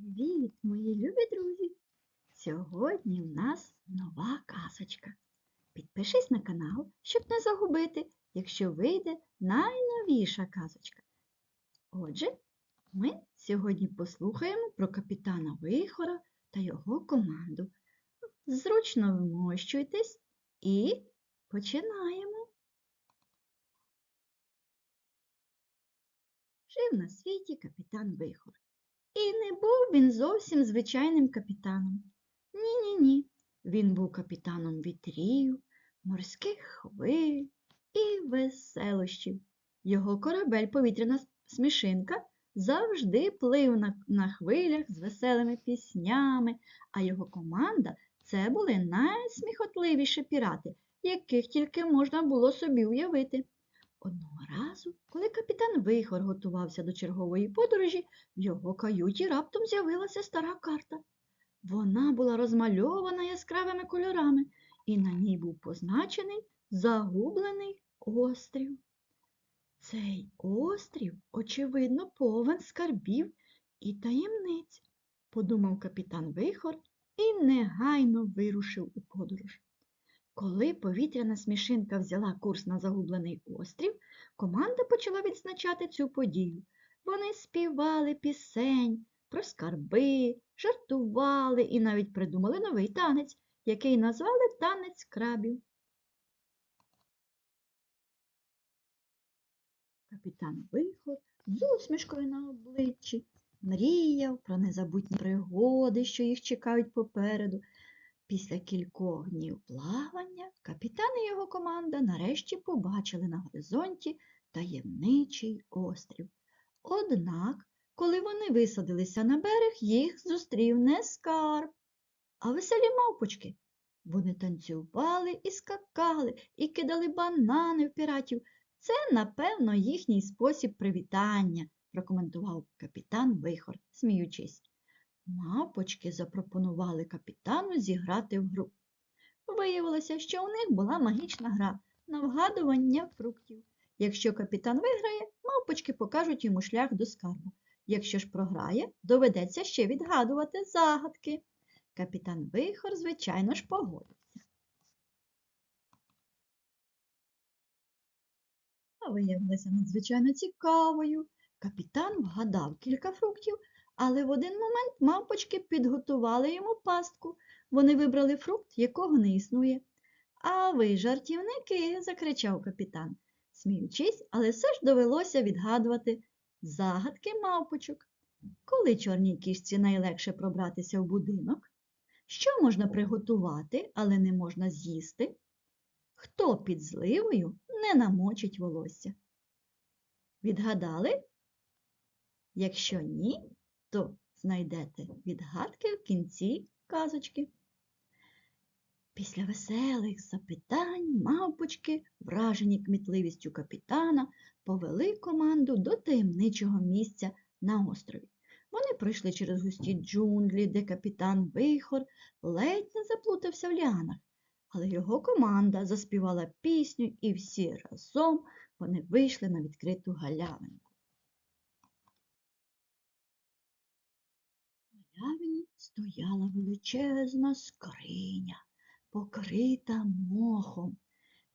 Привіт, мої любі друзі! Сьогодні в нас нова казочка. Підпишись на канал, щоб не загубити, якщо вийде найновіша казочка. Отже, ми сьогодні послухаємо про капітана Вихора та його команду. Зручно вмощуйтесь і починаємо. Жив на світі капітан Вихор. І не був він зовсім звичайним капітаном. Ні-ні-ні. Він був капітаном вітрів, морських хвиль і веселощів. Його корабель повітряна смішинка завжди плив на, на хвилях з веселими піснями, а його команда це були найсміхотливіші пірати, яких тільки можна було собі уявити. Одного разу, коли капітан Вихор готувався до чергової подорожі, в його каюті раптом з'явилася стара карта. Вона була розмальована яскравими кольорами, і на ній був позначений загублений острів. Цей острів, очевидно, повен скарбів і таємниць, подумав капітан Вихор і негайно вирушив у подорож. Коли повітряна смішинка взяла курс на загублений острів, команда почала відзначати цю подію. Вони співали пісень про скарби, жартували і навіть придумали новий танець, який назвали танець крабів. Капітан Вихор з усмішкою на обличчі мріяв про незабутні пригоди, що їх чекають попереду. Після кількох днів плавання капітан і його команда нарешті побачили на горизонті таємничий острів. Однак, коли вони висадилися на берег, їх зустрів не скарб, а веселі мавпочки. Вони танцювали і скакали, і кидали банани в піратів. Це, напевно, їхній спосіб привітання, прокоментував капітан Вихор, сміючись. Мавпочки запропонували капітану зіграти в гру. Виявилося, що у них була магічна гра на вгадування фруктів. Якщо капітан виграє, мавпочки покажуть йому шлях до скарбу. Якщо ж програє, доведеться ще відгадувати загадки. Капітан Вихор, звичайно ж, погодився. А виявилася надзвичайно цікавою. Капітан вгадав кілька фруктів, але в один момент мавпочки підготували йому пастку. Вони вибрали фрукт, якого не існує. А ви, жартівники, закричав капітан, сміючись, але все ж довелося відгадувати загадки мавпочок. Коли чорній кішці найлегше пробратися в будинок? Що можна приготувати, але не можна з'їсти? Хто під зливою не намочить волосся? Відгадали? Якщо ні, то знайдете відгадки в кінці казочки. Після веселих запитань мавпочки, вражені кмітливістю капітана, повели команду до таємничого місця на острові. Вони пройшли через густі джунглі, де капітан Вихор ледь не заплутався в ліанах, але його команда заспівала пісню, і всі разом вони вийшли на відкриту галявинку. Галявині стояла величезна скриня, покрита мохом.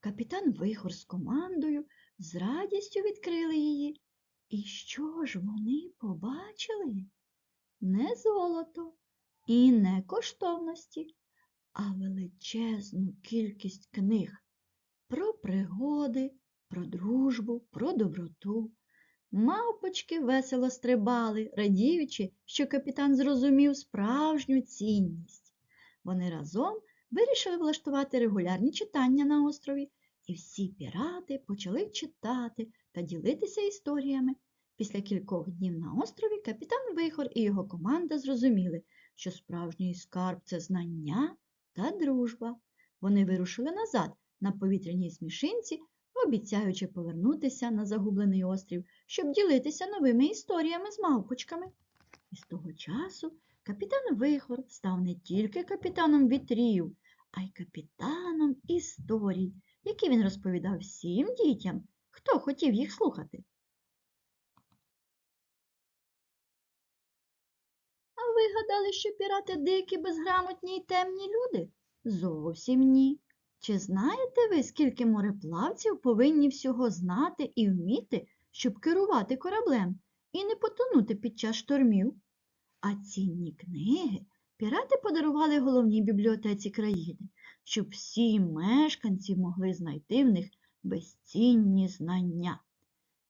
Капітан Вихор з командою з радістю відкрили її. І що ж вони побачили? Не золото і не коштовності, а величезну кількість книг про пригоди, про дружбу, про доброту. Мавпочки весело стрибали, радіючи, що капітан зрозумів справжню цінність. Вони разом вирішили влаштувати регулярні читання на острові, і всі пірати почали читати та ділитися історіями. Після кількох днів на острові капітан Вихор і його команда зрозуміли, що справжній скарб це знання та дружба. Вони вирушили назад на повітряній смішинці, обіцяючи повернутися на загублений острів, щоб ділитися новими історіями з мавпочками. І з того часу капітан Вихор став не тільки капітаном вітрів, а й капітаном історій, які він розповідав всім дітям, хто хотів їх слухати. А вигадали, що пірати дикі, безграмотні й темні люди? Зовсім ні. Чи знаєте ви, скільки мореплавців повинні всього знати і вміти, щоб керувати кораблем і не потонути під час штормів? А цінні книги пірати подарували головній бібліотеці країни, щоб всі мешканці могли знайти в них безцінні знання.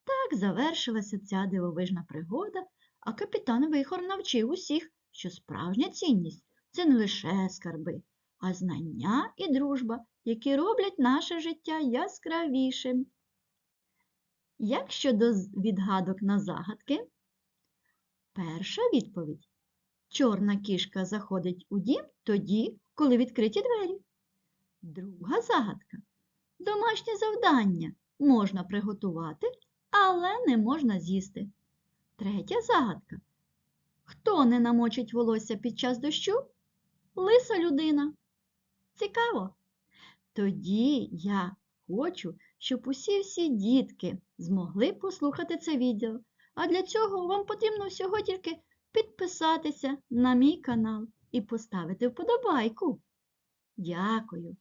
Так завершилася ця дивовижна пригода, а капітан Вихор навчив усіх, що справжня цінність це не лише скарби, а знання і дружба, які роблять наше життя яскравішим. Як щодо відгадок на загадки? Перша відповідь. Чорна кішка заходить у дім тоді, коли відкриті двері. Друга загадка. Домашнє завдання можна приготувати, але не можна з'їсти. Третя загадка. Хто не намочить волосся під час дощу? Лиса людина. Цікаво. Тоді я хочу, щоб усі всі дітки змогли послухати це відео. А для цього вам потрібно всього тільки підписатися на мій канал і поставити вподобайку. Дякую.